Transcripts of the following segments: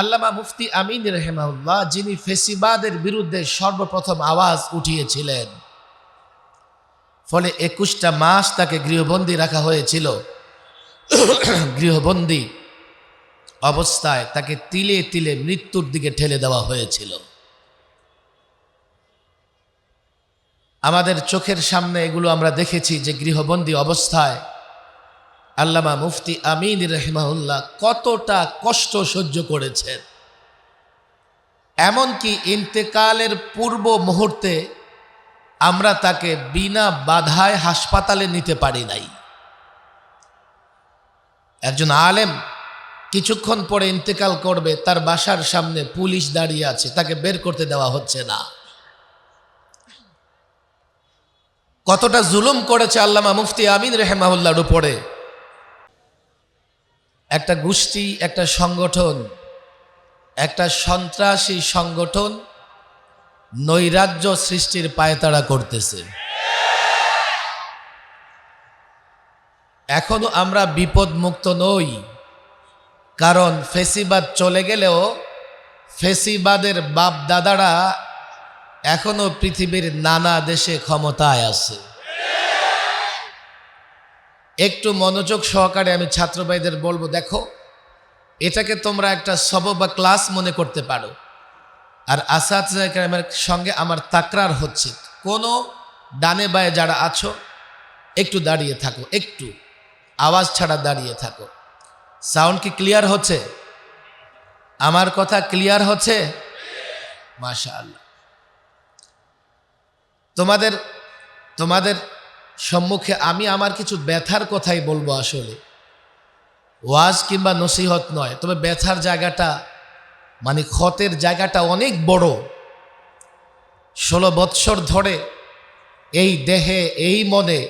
আল্লামা মুফতি আমিন রহেমাউল্লাহ যিনি ফেসিবাদের বিরুদ্ধে সর্বপ্রথম আওয়াজ উঠিয়েছিলেন। ফলে একুশটা মাস তাকে গৃহবন্দী রাখা হয়েছিল। গৃহবন্দী অবস্থায় তাকে তিলে তিলে মৃত্যুর দিকে ঠেলে দেওয়া হয়েছিল। আমাদের চোখের সামনে এগুলো আমরা দেখেছি যে গৃহবন্দী অবস্থায় আল্লামা মুফতি আমিন রহমাউল্লাহ কতটা কষ্ট সহ্য করেছেন। এমনকি ইন্তেকালের পূর্ব মুহূর্তে আমরা তাকে বিনা বাধায় হাসপাতালে নিতে পারি নাই। একজন আলেম কিছুক্ষণ পরে ইন্তেকাল করবে, তার বাসার সামনে পুলিশ দাঁড়িয়ে আছে, তাকে বের করতে দেওয়া হচ্ছে না। কতটা জুলুম করেছে আল্লামা মুফতি আমিন রেহমাউল্লাহর উপরে। একটা গোষ্ঠী, একটা সংগঠন, একটা সন্ত্রাসী সংগঠন নৈরাজ্য সৃষ্টির পায়তারা করতেছে। এখনও আমরা বিপদ মুক্ত নই, কারণ ফেসিবাদ চলে গেলেও ফেসিবাদের বাপ দাদারা এখনও পৃথিবীর নানা দেশে ক্ষমতায় আছে। একটু মনোযোগ সহকারে আমি ছাত্র ভাইদের বলব, দেখো, এটাকে তোমরা একটা সব বা ক্লাস মনে করতে পারো। আর আসাদের সঙ্গে আমার তাকরার হচ্ছে। কোনো ডানে বায়ে যারা আছো, একটু দাঁড়িয়ে থাকো, একটু। আওয়াজ ছাড়া দাঁড়িয়ে থাকো। সাউন্ড কি ক্লিয়ার হচ্ছে? আমার কথা ক্লিয়ার হচ্ছে? মাশা আল্লাহ তোমাদের তোমাদের সম্মুখে আমি আমার কিছু ব্যথার কথাই বলব আসলে। ওয়াজ কিংবা নসিহত নয়, তবে ব্যথার জায়গাটা মানে ক্ষতের জায়গাটা অনেক বড়। ষোলো বৎসর ধরে এই দেহে, এই মনে,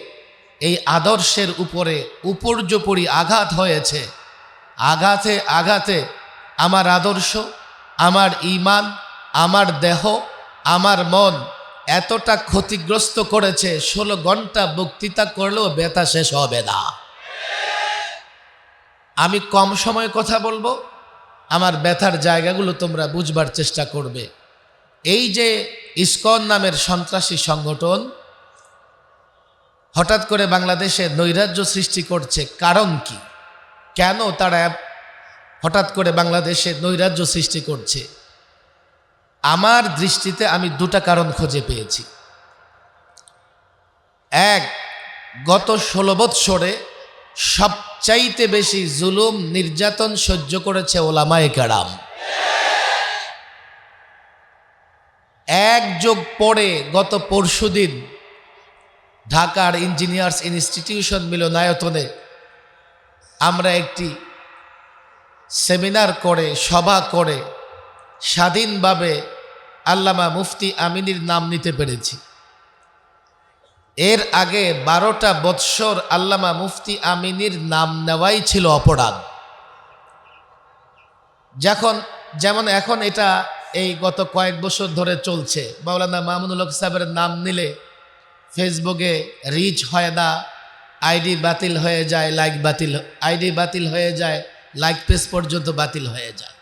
এই আদর্শের উপরে উপর্যপরি আঘাত হয়েছে। আঘাতে আঘাতে আমার আদর্শ, আমার ইমান, আমার দেহ, আমার মন এতটা ক্ষতিগ্রস্ত করেছে, ষোলো ঘণ্টা বক্তৃতা করলেও ব্যথা শেষ হবে না। আমি কম সময় কথা বলব, আমার ব্যথার জায়গাগুলো তোমরা বুঝবার চেষ্টা করবে। এই যে ইস্কন নামের সন্ত্রাসী সংগঠন, হঠাৎ করে বাংলাদেশে নৈরাজ্য সৃষ্টি করছে, কারণ কি? কেন তারা হঠাৎ করে বাংলাদেশে নৈরাজ্য সৃষ্টি করছে? আমার দৃষ্টিতে আমি দুটা কারণ খুঁজে পেয়েছি। এক, গত ষোলো বৎসরে সবচাইতে বেশি জুলুম, নির্যাতন সহ্য করেছে ওলামায়ে কারাম। এক যোগ পরে, গত পরশুদিন ঢাকার ইঞ্জিনিয়ার্স ইনস্টিটিউশন মিলনায়তনে আমরা একটি সেমিনার করে, সভা করে স্বাধীনভাবে আল্লামা মুফতি আমিনীর নাম নিতে পেরেছি। এর আগে বারোটা বৎসর আল্লামা মুফতি আমিনীর নাম নেওয়াই ছিল অপরাধ। যখন, যেমন এখন এটা এই গত কয়েক বছর ধরে চলছে, মাওলানা মামুনুল হক সাহেবের নাম নিলে ফেসবুকে রিচ হয় না, আইডি বাতিল হয়ে যায়, লাইক বাতিল, আইডি বাতিল হয়ে যায়, লাইক পেজ পর্যন্ত বাতিল হয়ে যায়।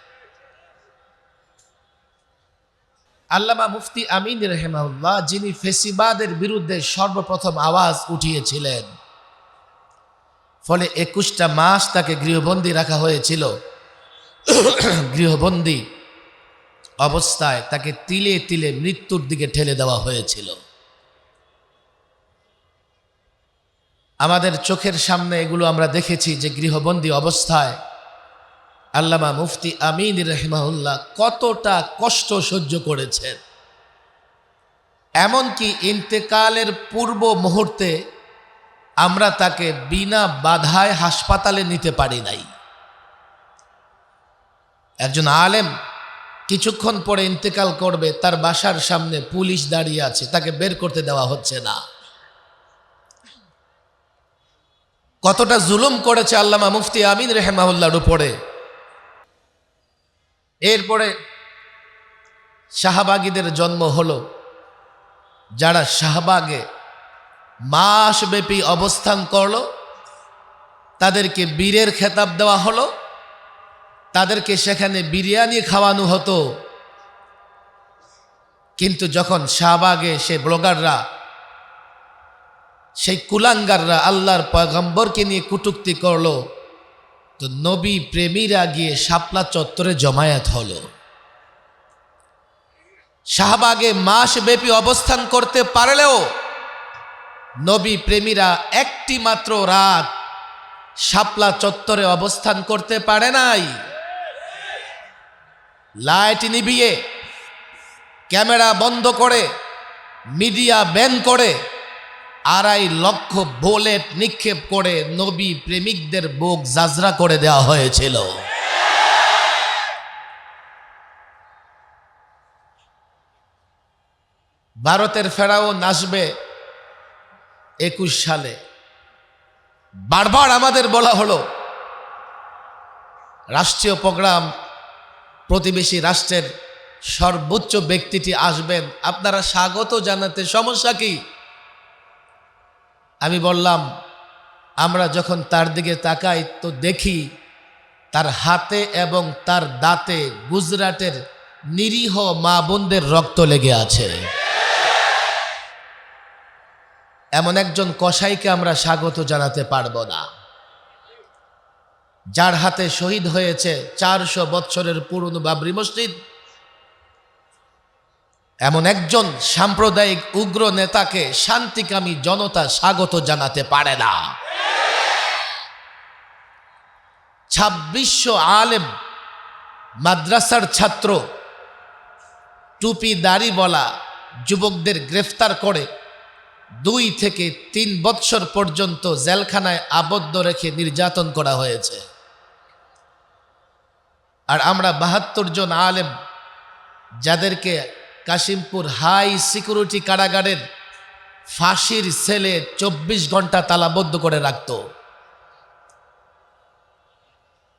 আল্লামা মুফতি আমিন রহেমাউল্লাহ যিনি ফেসিবাদের বিরুদ্ধে সর্বপ্রথম আওয়াজ উঠিয়েছিলেন। ফলে একুশটা মাস তাকে গৃহবন্দী রাখা হয়েছিল। গৃহবন্দী অবস্থায় তাকে তিলে তিলে মৃত্যুর দিকে ঠেলে দেওয়া হয়েছিল। আমাদের চোখের সামনে এগুলো আমরা দেখেছি যে গৃহবন্দী অবস্থায় আল্লামা মুফতি আমিন রহমাউল্লাহ কতটা কষ্ট সহ্য করেছেন। এমনকি ইন্তেকালের পূর্ব মুহূর্তে আমরা তাকে বিনা বাধায় হাসপাতালে নিতে পারি নাই। একজন আলেম কিছুক্ষণ পরে ইন্তেকাল করবে, তার বাসার সামনে পুলিশ দাঁড়িয়ে আছে, তাকে বের করতে দেওয়া হচ্ছে না। কতটা জুলুম করেছে আল্লামা মুফতি আমিন রেহমাউল্লাহর উপরে। এরপরে শাহবাগীদের জন্ম হলো। যারা শাহবাগে মাসব্যাপী অবস্থান করল, তাদেরকে বীরের খেতাব দেওয়া হলো। তাদেরকে সেখানে বিরিয়ানি খাওয়ানো হতো। কিন্তু যখন শাহবাগে সে ব্লগাররা, সেই কুলাঙ্গাররা আল্লাহর পয়গম্বরকে নিয়ে কুটুক্তি করল তো নবী প্রেমীরা গিয়ে শাপলা চত্বরে জমায়েত হলো। শাহবাগে মাস ব্যাপী অবস্থান করতে পারলেও নবী প্রেমীরা একটি মাত্র রাত শাপলা চত্বরে অবস্থান করতে পারে নাই। লাইট নিবিয়ে ক্যামেরা বন্ধ করে, মিডিয়া ব্যান করে আড়াই লক্ষ বোলেট নিক্ষেপ করে নবী প্রেমিকদের বুক জাজরা করে দেওয়া হয়েছিল। ভারতের ফেরাও নাচবে একুশ সালে। বারবার আমাদের বলা হলো, রাষ্ট্রীয় প্রোগ্রাম প্রতিবেশী রাষ্ট্রের সর্বোচ্চ ব্যক্তিটি আসবেন। আপনারা স্বাগত জানাতে সমস্যা কি? আমি বললাম, আমরা যখন তার দিকে তাকাই তো দেখি তার হাতে এবং তার দাঁতে গুজরাটের নিরীহ মা বোনদের রক্ত লেগে আছে। এমন একজন কসাইকে আমরা স্বাগত জানাতে পারব না। যার হাতে শহীদ হয়েছে চারশো বৎসরের পুরনো বাবরি মসজিদ এমন একজন সাম্প্রদায়িক উগ্র নেতাকে শান্তিকামী জনতা স্বাগত জানাতে পারে না। ছাব্বিশশো আলেম মাদ্রাসার ছাত্র টুপি দাড়ি বলা যুবকদের গ্রেফতার করে দুই থেকে তিন বৎসর পর্যন্ত জেলখানায় আবদ্ধ রেখে নির্যাতন করা হয়েছে। আর আমরা বাহাত্তর জন আলেম যাদেরকে কাশিমপুর হাই সিকিউরিটি কারাগারের ফাঁসির সেলে চব্বিশ ঘণ্টা তালাবদ্ধ করে রাখত।